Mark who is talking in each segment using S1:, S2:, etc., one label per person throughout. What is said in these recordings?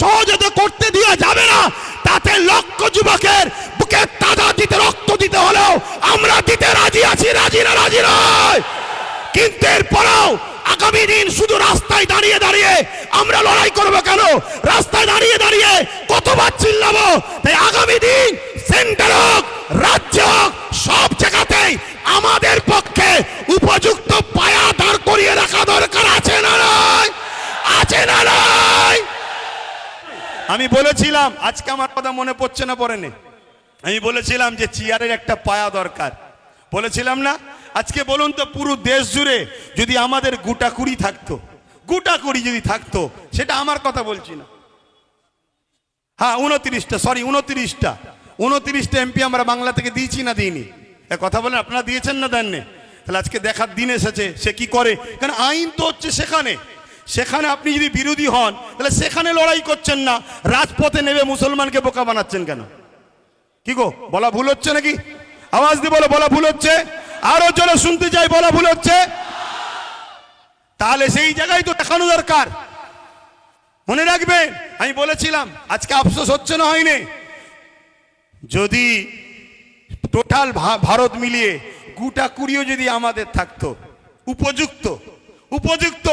S1: সহজে করতে দেওয়া যাবে না। তাতে লক্ষ যুবকের বুকে তাজা দিতে, রক্ত দিতে হলেও আমরা দিতে রাজি আছি, রাজি না, রাজি নয়। কিন্তু এরপরেও আগামী দিন শুধু রাস্তায় দাঁড়িয়ে দাঁড়িয়ে আমরা লড়াই করব কেন? রাস্তায় দাঁড়িয়ে দাঁড়িয়ে কতবার চিল্লাবো? তাই আগামী দিন সেন্টার হোক, রাজ্য হোক, সব বলেছিলাম, আজকে আমার কথা মনে পড়ছে না পড়েনি। আমি বলেছিলাম যে চেয়ারের একটা পায়া দরকার। বলেছিলাম না? আজকে বলুন তো, পুরো দেশ জুড়ে যদি আমাদের গুটা কুড়ি থাকতো, গুটা কুড়ি যদি থাকতো, সেটা আমার কথা বলছি না। হ্যাঁ উনত্রিশটা সরি উনত্রিশটা। উনত্রিশটা এমপি আমরা বাংলা থেকে দিয়েছি না দিইনি? কথা বলেন, আপনারা দিয়েছেন না দেননি? তাহলে আজকে দেখার দিন এসেছে, সে কি করে? কারণ আইন তো হচ্ছে সেখানে। সেখানে আপনি যদি বিরোধী হন, তাহলে সেখানে লড়াই করছেন না। রাজপথে নেবে মুসলমানকে বোকা বানাচ্ছেন কেন? কি গো, বলা ভুল হচ্ছে নাকি? আওয়াজ দিয়ে বলো, বলা ভুল হচ্ছে? আরও জোরে শুনতে চাই, বলা ভুল হচ্ছে? তাহলে সেই জায়গায় তো দেখানো দরকার। মনে রাখবেন আমি বলেছিলাম, আজকে আফসোস হচ্ছে না হয়নি। যদি টোটাল ভারত মিলিয়ে গুটা কুড়িও যদি আমাদের থাকতো, উপযুক্ত উপযুক্ত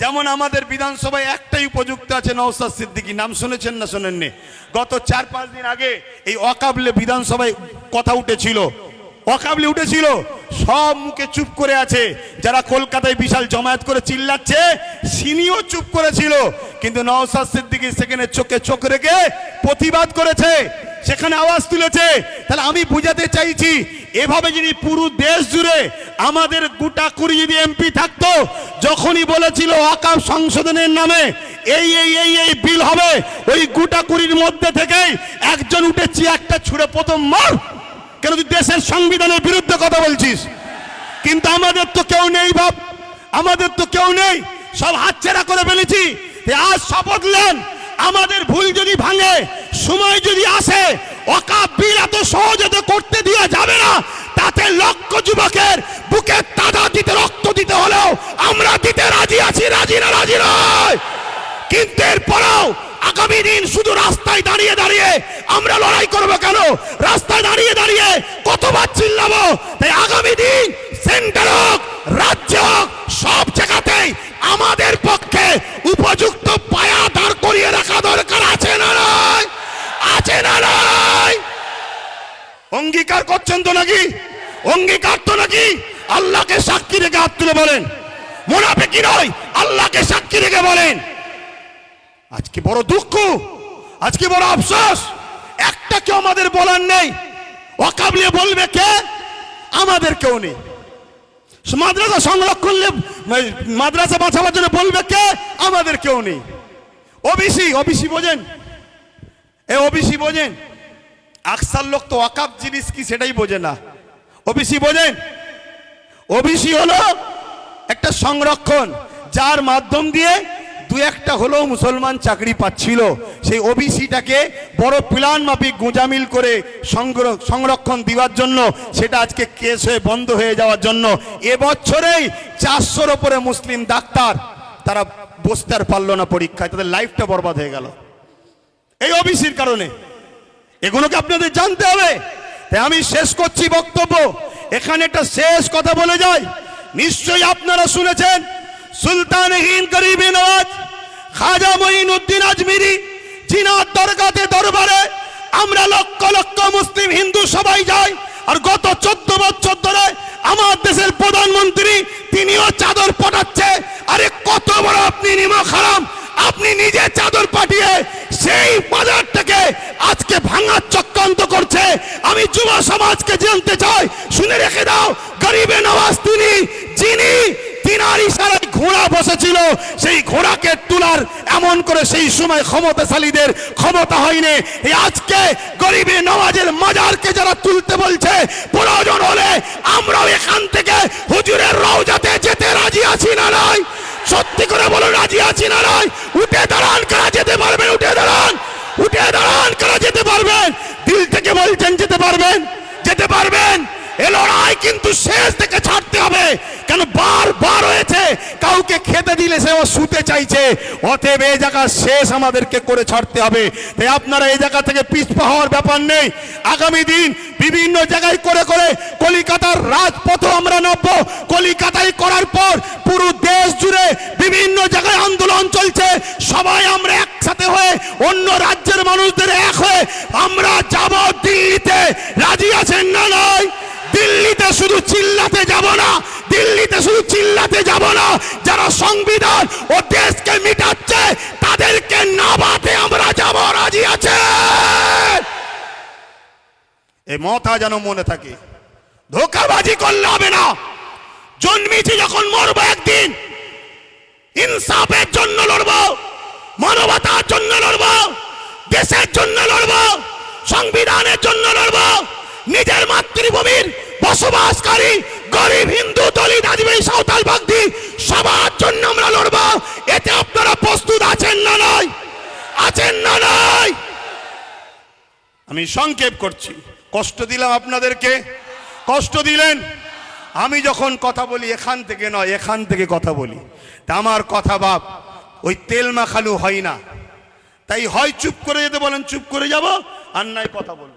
S1: যেমন আমাদের বিধানসভায় একটাই উপযুক্ত আছে নওসাদ সিদ্দিকী। নাম শুনেছেন না শোনেননি? গত চার, পাঁচ দিন আগে এই অকাবলে বিধানসভায় কথা উঠেছিল। অকাবলে উঠেছিল। সব মুখে চুপ করে আছে। যারা কলকাতায় বিশাল জমায়েত করে চিল্লাচ্ছে, সিনিও চুপ করেছিল। কিন্তু নওসাদ সিদ্দিকি সেখানে চোখে চোখ রেখে প্রতিবাদ করেছে, সেখানে আওয়াজ তুলেছে। তাহলে আমি বুঝাতে চাইছি, এভাবে যদি পুরো দেশ জুড়ে আমাদের গোটা কুড়ি যদি এমপি থাকতো, যখনই বলেছিল অকাপ সংশোধনের নামে, এই এই এই এই বিল হবে, ওই গোটা কুড়ির মধ্যে থেকেই একজন উঠে চেয়ারটা ছুড়ে প্রথম মার। কেন তুই দেশের সংবিধানের বিরুদ্ধে কথা বলছিস? কিন্তু আমাদের তো কেউ নেই ভাব আমাদের তো কেউ নেই। সব হাতছেড়া করে ফেলেছি। আজ শপথ নেন, আমাদের ভুল যদি ভাঙে, সময় যদি আসে, অকাপ বিল এত সহজে করতে দেওয়া যাবে না। তাতে লক্ষ যুবকের বুকে তাজা দিতে, রক্ত দিতে হলেও আমরা দিতে রাজি আছি, রাজি না রাজি নয়। কিন্তু এরপরেও আগামী দিন শুধু রাস্তায় দাঁড়িয়ে দাঁড়িয়ে আমরা লড়াই করব কেন? রাস্তায় দাঁড়িয়ে দাঁড়িয়ে কতবার চিল্লাবো তাই আগামী দিন সেন্টার হোক রাজ্য হোক সব জায়গাতেই আমাদের পক্ষে উপযুক্ত পায়া দাঁড় করিয়ে রাখা দরকার আছে না নয় আছে না নয় অঙ্গীকার করছেন তো নাকি তো আল্লাহকে সাক্ষী রেখে হাত তুলে বলেন। মোনাফে কি নয়, আল্লাহকে সাক্ষী রেখে বলেন। আজকে বড় দুঃখ, আজকে বড় আফসোস। একটা কেউ আমাদের বলার নেই। অকাবলিয়ে বলবে কে? আমাদের কেউ নেই। মাদ্রাসা সংরক্ষণ মাদ্রাসা বাঁচাবার জন্য বলবে কে? আমাদের কেউ নেই। ওবিসি ওবিসি বোঝেন। এ ওবিসি বোঝেন। আকসার লোক তো অকাপ জিনিস কি সেটাই বোঝে না। ওবিসি বোঝেন। ওবিসি হলো একটা সংরক্ষণ, যার মাধ্যম দিয়ে দু একটা হলেও মুসলমান চাকরি পাচ্ছিল। সেই ওবিসিটাকে বড় প্ল্যান মাফিক গোঁজামিল করে সংরক্ষণ দেওয়ার জন্য, সেটা আজকে কেস হয়ে বন্ধ হয়ে যাওয়ার জন্য। এবছরেই চারশোর ওপরে মুসলিম ডাক্তার, তারা বসতে আর পারল না পরীক্ষায়, তাদের লাইফটা বরবাদ হয়ে গেল। এই ওবিসির কারণে। এগুলোকে আপনাদের জানতে হবে। তাই আমি শেষ করছি বক্তব্য। এখানে একটা শেষ কথা বলে যাই। নিশ্চয়ই আপনারা শুনেছেন, সুলতান হিন্দ গরিব নওয়াজ খাজা মঈনুদ্দিন আজমিরি, জিনার দরগাতে দরবারে আমরা লক্ষ লক্ষ মুসলিম হিন্দু সবাই যাই, আর গত চোদ্দ বছর ধরে আমার দেশের প্রধানমন্ত্রী তিনিও চাদর পটাচ্ছে। আরে কত বড় আপনি নিমক হারাম আপনি নিজে চাদর পাঠিয়ে সেই বাজারটাকে আজকে ভাঙার চক্রান্ত আমি যুব সমাজকে জানতে চাই। শুনে রেখে দাও, গরিবে নওয়াজ তিনি, যিনি তিনার ইশারায় ঘোড়া বসেছিল, সেই ঘোড়াকে তোলার এমন করে সেই সময় ক্ষমতাশালীদের ক্ষমতা হয়নি। আজকে গরিবে নওয়াজের মাজারকে যারা তুলতে বলছে, প্রয়োজন হলে আমরাও এখান থেকে হুজুরের রওজাতে যেতে রাজি আছি না নয় সত্যি করে বলো, রাজি আছি না নয় উঠে দাঁড়ান, কারা যেতে পারবেন? উঠে দাঁড়ান উঠে দাঁড়ান, কারা যেতে পারবেন? দিল থেকে বলছেন, যেতে পারবেন যেতে পারবেন। এ লড়াই কিন্তু শেষ থেকে ছাড়তে হবে। কেন বারবার বার হয়েছে, কাউকে খেতে দিলে সে ও শুতে চাইছে। অতএব এই জায়গা শেষ আমাদেরকে করে ছাড়তে হবে। তাই আপনারা এই জায়গা থেকে পিছপা হওয়ার ব্যাপার নেই। আগামী দিন বিভিন্ন জায়গায় করে করে কলিকাতার রাজপথও আমরা নামবো। কলিকাতায় করার পর পুরো দেশ জুড়ে বিভিন্ন জায়গায় আন্দোলন চলছে। সবাই আমরা মতা যেন মনে থাকে। ধোকাবাজি করলে হবে না। জন্মেছি যখন মরবো একদিন। ইনসাফের জন্য লড়বো, মানবতার জন্য লড়বো, দেশের জন্য লড়বো, সংবিধানের জন্য লড়বো, নিজের মাতৃভূমির বসবাসকারী, গরিব হিন্দু, দলিত, আদিবাসী, সাঁওতাল, বাগদি, সবার জন্য আমরা লড়বো এতে আপনারা প্রস্তুত আছেন না নয় আছেন না নয় আমি সংক্ষেপ করছি। কষ্ট দিলাম আপনাদেরকে। কষ্ট দিলেন। আমি যখন কথা বলি, এখান থেকে নয়, এখান থেকে কথা বলি। তা আমার কথা বাপ, ওই তেল মাখালু হয় না। তাই হয় চুপ করে যেতে বলেন, চুপ করে যাব, আর নাই কথা বলব।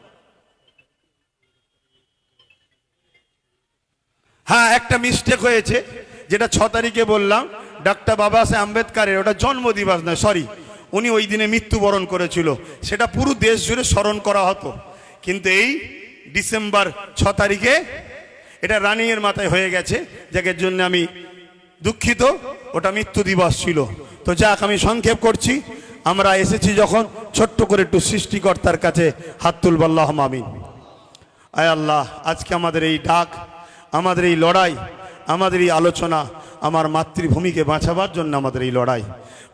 S1: হ্যাঁ একটা মিস্টেক হয়েছে, যেটা ছ তারিখে বললাম। ডাক্তার বাবা সাহেব আম্বেদকারের, ওটা জন্মদিবস নয় সরি উনি ওই দিনে মৃত্যুবরণ করেছিল। সেটা পুরো দেশ জুড়ে স্মরণ করা হতো। কিন্তু এই ডিসেম্বর ছ তারিখে এটা রানিংয়ের মাথায় হয়ে গেছে যাকের জন্য আমি দুঃখিত, ওটা মৃত্যু দিবস ছিল। তো যাক, আমি সংক্ষেপ করছি। আমরা এসেছি যখন ছোট্ট করে একটু সৃষ্টিকর্তার কাছে হাত তুলবাল্লাহ মামিন আয় আল্লাহ, আজকে আমাদের এই ডাক, আমাদের এই লড়াই, আমাদের এই আলোচনা আমার মাতৃভূমিকে বাঁচাবার জন্য আমাদের এই লড়াই।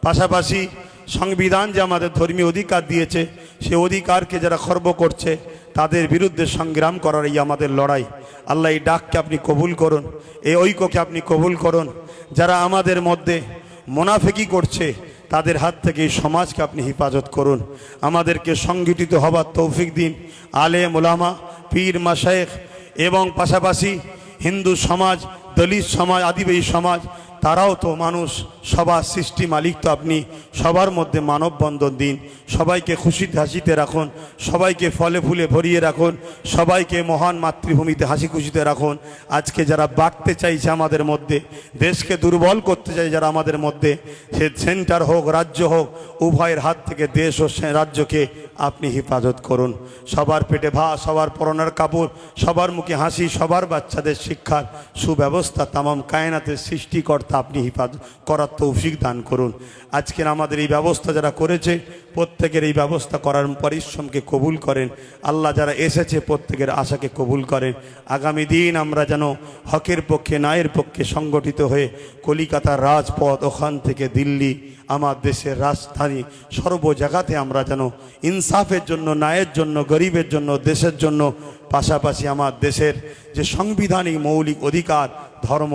S1: পাশাপাশি সংবিধান যে আমাদের ধর্মীয় অধিকার দিয়েছে, সে অধিকারকে যারা খর্ব করছে, তাদের বিরুদ্ধে সংগ্রাম করার এই আমাদের লড়াই। আল্লাহ এই ডাককে আপনি কবুল করুন, এই ঐক্যকে আপনি কবুল করুন। যারা আমাদের মধ্যে মোনাফেকি করছে, তাদের হাত থেকে এই সমাজকে আপনি হেফাজত করুন। আমাদেরকে সংগঠিত হবার তৌফিক দিন। আলে মোলামা, পীর মাসায়েখ এবং পাশাপাশি হিন্দু সমাজ, দলিত সমাজ, আদিবাসী সমাজ তারাও তো মানুষ, সবার সৃষ্টি মালিক তো আপনি। সবার মধ্যে মানববন্ধন দিন। সবাইকে খুশিতে হাসিতে রাখুন। সবাইকে ফলে ফুলে ভরিয়ে রাখুন। সবাইকে মহান মাতৃভূমিতে হাসি খুশিতে রাখুন। আজকে যারা বাড়তে চাইছে আমাদের মধ্যে, দেশকে দুর্বল করতে চাই যারা আমাদের মধ্যে, সে সেন্টার হোক, রাজ্য হোক, উভয়ের হাত থেকে দেশ ও রাজ্যকে আপনি হেফাজত করুন। সবার পেটে ভা সবার পরনের কাপড়, সবার মুখে হাসি, সবার বাচ্চাদের শিক্ষার সুব্যবস্থা তামাম কায়নাতের সৃষ্টিকর্তা আপনি হেফাজত করার তৌফিক দান করুন। আজকের আমাদের এই ব্যবস্থা যারা করেছে প্রত্যেকের এই ব্যবস্থা করার পরিশ্রমকে কবুল করেন। আল্লাহ যারা এসেছে, প্রত্যেকের আশাকে কবুল করেন। আগামী দিন আমরা যেন হকের পক্ষে ন্যায়ের পক্ষে সংগঠিত হয়ে কলিকাতার রাজপথ, ওখান থেকে দিল্লি, আমার দেশের রাজধানী, সর্ব জায়গাতে আমরা যেন ইনসাফের জন্য ন্যায়ের জন্য, গরিবের জন্য, দেশের জন্য, পাশাপাশি আমার দেশের যে সাংবিধানিক মৌলিক অধিকার, ধর্ম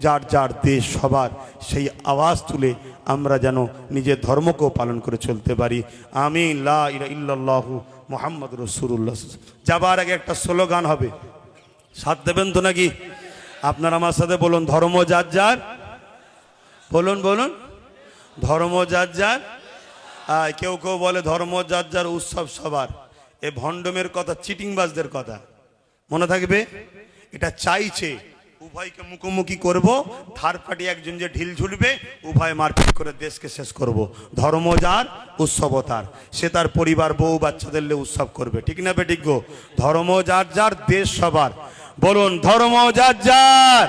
S1: যার যার দেশ সবার, সেই আওয়াজ তুলে আমরা যেন নিজের ধর্মকেও পালন করে চলতে পারি। আমি লা মোহাম্মদ রসুল্লাহ যাবার আগে একটা স্লোগান হবে। সাথ দেবেন তো নাকি? আপনার আমার সাথে বলুন, ধর্ম যার যার? বলুন বলুন। ধর্ম যার যার? কেউ কেউ বলে ধর্ম যার যার উৎসব সবার। এ ভণ্ডমের কথা, চিটিংবাজদের কথা। মনে থাকবে? এটা চাইছে। উভয়কে মুখোমুখি করব থার্ড পার্টি একজন যে ঢিল ঝুলবে, উভয় মারপিট করে দেশকে শেষ করব। ধর্ম যার, উৎসব তার। সে তার পরিবার, বউ, বাচ্চাদের উৎসব করবে। ঠিক না বেঠিক গো? ধর্ম যার যার, দেশ সবার। বলুন, ধর্ম যার যার।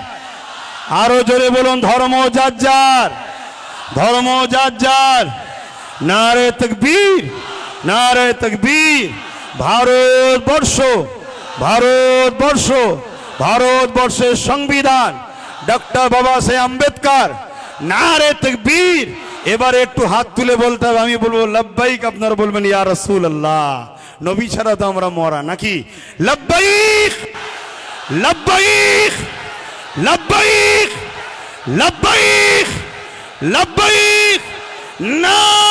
S1: আরও জোরে বলুন, ধর্ম যার যার। ধর্ম যার যার। নারে তকবীর নারে তকবীর। ভারতবর্ষ ভারতবর্ষ। ভারতবর্ষের সংবিধান। ডক্টর বাবা সাহেব আম্বেদকর, নারে তকবীর। এবারে একটু হাত তুলে বলতে হবে, আমি বলব, লব্বাইক আপনারা বলবেন, ইয়া রসুল আল্লাহ নবী ছাড়া তো আমরা মরা নাকি? লব্বাইক লব্বাইক লব্বাইক লব্বাইক লব্বাইক। নারে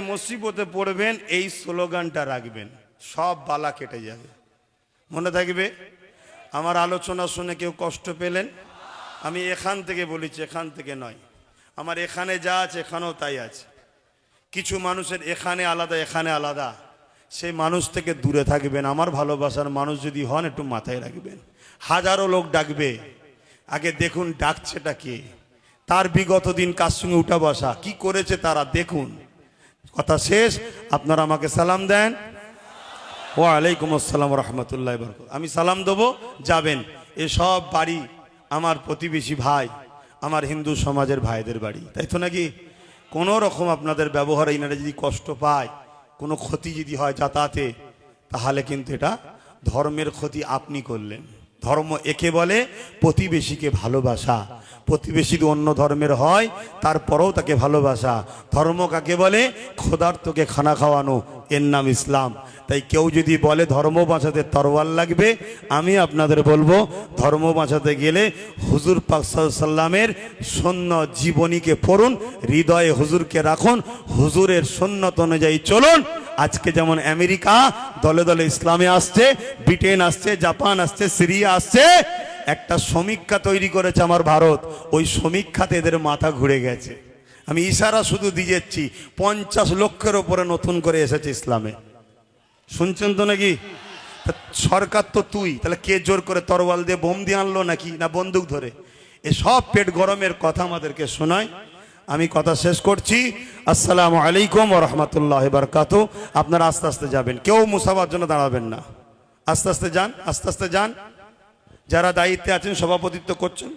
S1: মুসিবতে পড়বেন, এই স্লোগানটা রাখবেন। সব বালা কেটে যাবে। মনে থাকবে? আমার আলোচনা শুনে কেউ কষ্ট পেলেন? আমি এখান থেকে বলেছি, এখান থেকে নয়। আমার এখানে যা আছে, এখানেও তাই আছে। কিছু মানুষের এখানে আলাদা এখানে আলাদা। সেই মানুষ থেকে দূরে থাকবেন। আমার ভালোবাসার মানুষ যদি হন, একটু মাথায় রাখবেন। হাজারো লোক ডাকবে। আগে দেখুন, ডাকছেটা কে? তার বিগত দিন কার সঙ্গে উঠা বসা? কি করেছে তারা? দেখুন। কথা শেষ। আপনারা আমাকে সালাম দেন। ওয়ালাইকুম আসসালাম রহমতুল্লাহ আমি সালাম দেবো, যাবেন। এসব বাড়ি আমার প্রতিবেশী ভাই, আমার হিন্দু সমাজের ভাইদের বাড়ি। তাই তো নাকি? কোনো রকম আপনাদের ব্যবহার ইনারা যদি কষ্ট পায়, কোনো ক্ষতি যদি হয় যাতায়াতে, তাহলে কিন্তু এটা ধর্মের ক্ষতি আপনি করলেন। ধর্ম একে বলে প্রতিবেশীকে ভালোবাসা। প্রতিবেশী অন্য ধর্মের হয়, তারপরেও তাকে ভালোবাসা। ধর্ম কাকে বলে? খোদার্থকে খানা খাওয়ানো। এর নাম ইসলাম। তাই কেউ যদি বলে, ধর্ম বাঁচাতে তরোয়াল লাগবে? আমি আপনাদের বলব, ধর্ম বাঁচাতে গেলে হুজুর পাক সাল্লামের সৈন্য জীবনীকে পড়ুন, হৃদয়ে হুজুরকে রাখুন, হুজুরের সন্ন্যত অনুযায়ী চলুন। আজকে যেমন আমেরিকা দলে দলে ইসলামে আসছে, ব্রিটেন আসছে, জাপান আসছে, সিরিয়া আসছে একটা সমীক্ষা তৈরি করেছে আমার ভারত। ওই সমীক্ষাতে এদের মাথা ঘুরে গেছে। আমি ইশারা শুধু দিয়ে যাচ্ছি পঞ্চাশ লক্ষের ওপরে নতুন করে এসেছে ইসলামে। শুনছেন তো নাকি? সরকার তো তুই, তাহলে কে জোর করে তরওয়াল দিয়ে বোম দিয়ে আনলো নাকি, না বন্দুক ধরে? এ সব পেট গরমের কথা আমাদেরকে শোনায়। আমি কথা শেষ করছি। আসসালামু আলাইকুম রহমতুল্লাহ বারকাত। আপনারা আস্তে আস্তে যাবেন। কেউ মুসাফার জন্য দাঁড়াবেন না। আস্তে আস্তে যান, আস্তে আস্তে যান। যারা দায়িত্বে আছেন সভাপতিত্ব করছেন